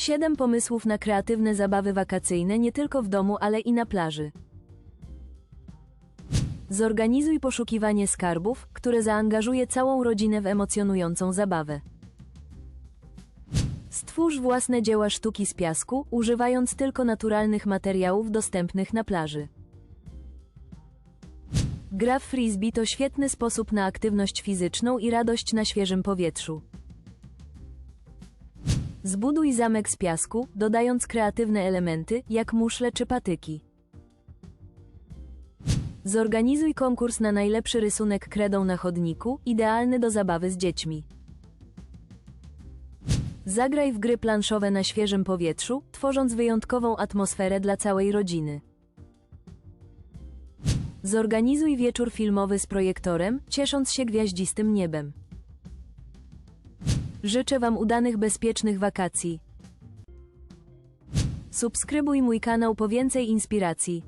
7 pomysłów na kreatywne zabawy wakacyjne nie tylko w domu, ale i na plaży. Zorganizuj poszukiwanie skarbów, które zaangażuje całą rodzinę w emocjonującą zabawę. Stwórz własne dzieła sztuki z piasku, używając tylko naturalnych materiałów dostępnych na plaży. Gra w frisbee to świetny sposób na aktywność fizyczną i radość na świeżym powietrzu. Zbuduj zamek z piasku, dodając kreatywne elementy, jak muszle czy patyki. Zorganizuj konkurs na najlepszy rysunek kredą na chodniku, idealny do zabawy z dziećmi. Zagraj w gry planszowe na świeżym powietrzu, tworząc wyjątkową atmosferę dla całej rodziny. Zorganizuj wieczór filmowy z projektorem, ciesząc się gwiaździstym niebem. Życzę Wam udanych, bezpiecznych wakacji. Subskrybuj mój kanał po więcej inspiracji.